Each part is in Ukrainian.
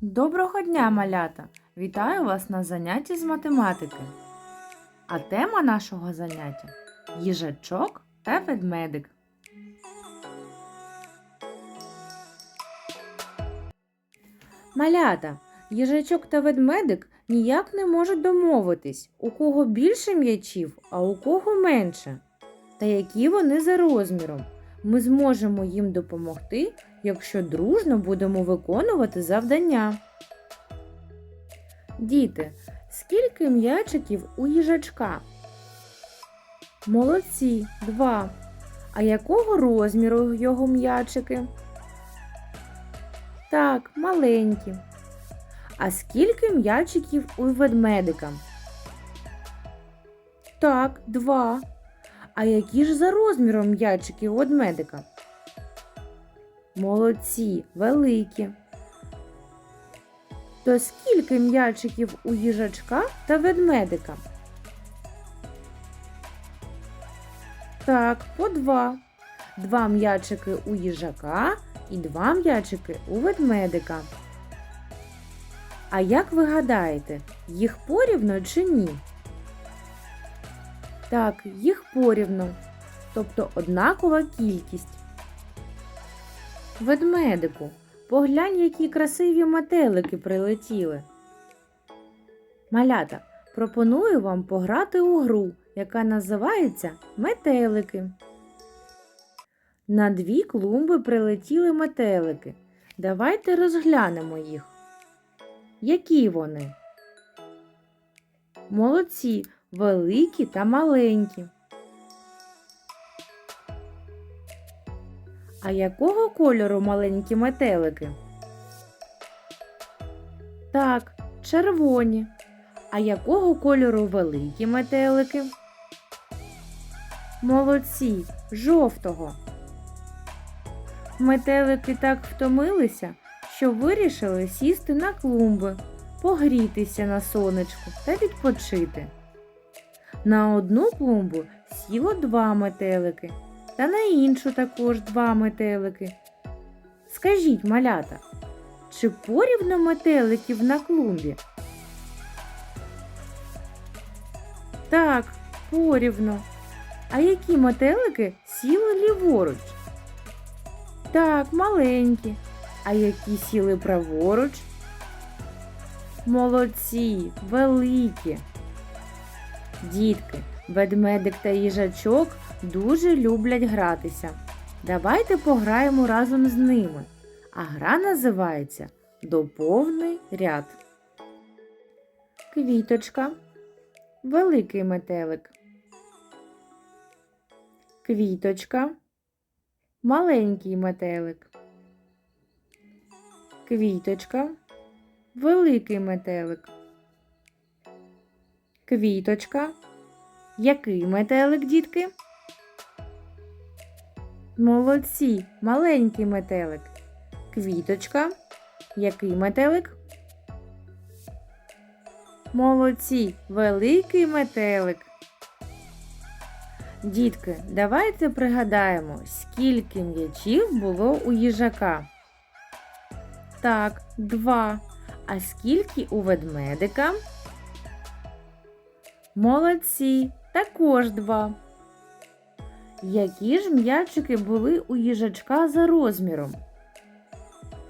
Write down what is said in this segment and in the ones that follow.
Доброго дня, малята! Вітаю вас на занятті з математики. А тема нашого заняття їжачок та ведмедик. Малята, їжачок та ведмедик ніяк не можуть домовитись, у кого більше м'ячів, а у кого менше. Та які вони за розміром. Ми зможемо їм допомогти, якщо дружно будемо виконувати завдання. Діти, скільки м'ячиків у їжачка? Молодці, два. А якого розміру його м'ячики? Так, маленькі. А скільки м'ячиків у ведмедика? Так, два. А які ж за розміром м'ячики у ведмедика? Молодці, великі. То скільки м'ячиків у їжачка та ведмедика? Так, по два. Два м'ячики у їжака і два м'ячики у ведмедика. А як ви гадаєте, їх порівно чи ні? Так, їх порівну, тобто однакова кількість. Ведмедику, поглянь, які красиві метелики прилетіли. Малята, пропоную вам пограти у гру, яка називається Метелики. На дві клумби прилетіли метелики. Давайте розглянемо їх. Які вони? Молодці, великі та маленькі. А якого кольору маленькі метелики? Так, червоні. А якого кольору великі метелики? Молодці, жовтого. Метелики так втомилися, що вирішили сісти на клумби, погрітися на сонечку та відпочити. На одну клумбу сіло два метелики, та на іншу також два метелики. Скажіть, малята, чи порівно метеликів на клумбі? Так, порівно. А які метелики сіли ліворуч? Так, маленькі. А які сіли праворуч? Молодці, великі. Дітки, ведмедик та їжачок дуже люблять гратися. Давайте пограємо разом з ними. А гра називається Доповний ряд. Квіточка. Великий метелик. Квіточка. Маленький метелик. Квіточка. Великий метелик. Квіточка. Який метелик, дітки? Молодці, маленький метелик. Квіточка. Який метелик? Молодці, великий метелик. Дітки, давайте пригадаємо, скільки м'ячів було у їжака. Так, два. А скільки у ведмедика? Молодці, також два. Які ж м'ячики були у їжачка за розміром?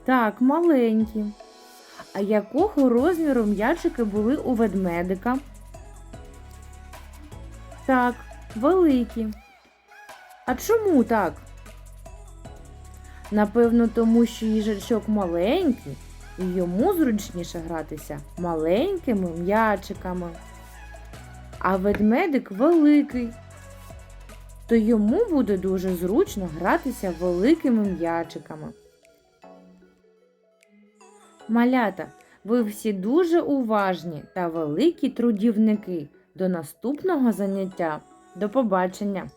Так, маленькі. А якого розміру м'ячики були у ведмедика? Так, великі. А чому так? Напевно, тому що їжачок маленький і йому зручніше гратися маленькими м'ячиками. А ведмедик великий, то йому буде дуже зручно гратися великими м'ячиками. Малята, ви всі дуже уважні та великі трудівники. До наступного заняття. До побачення!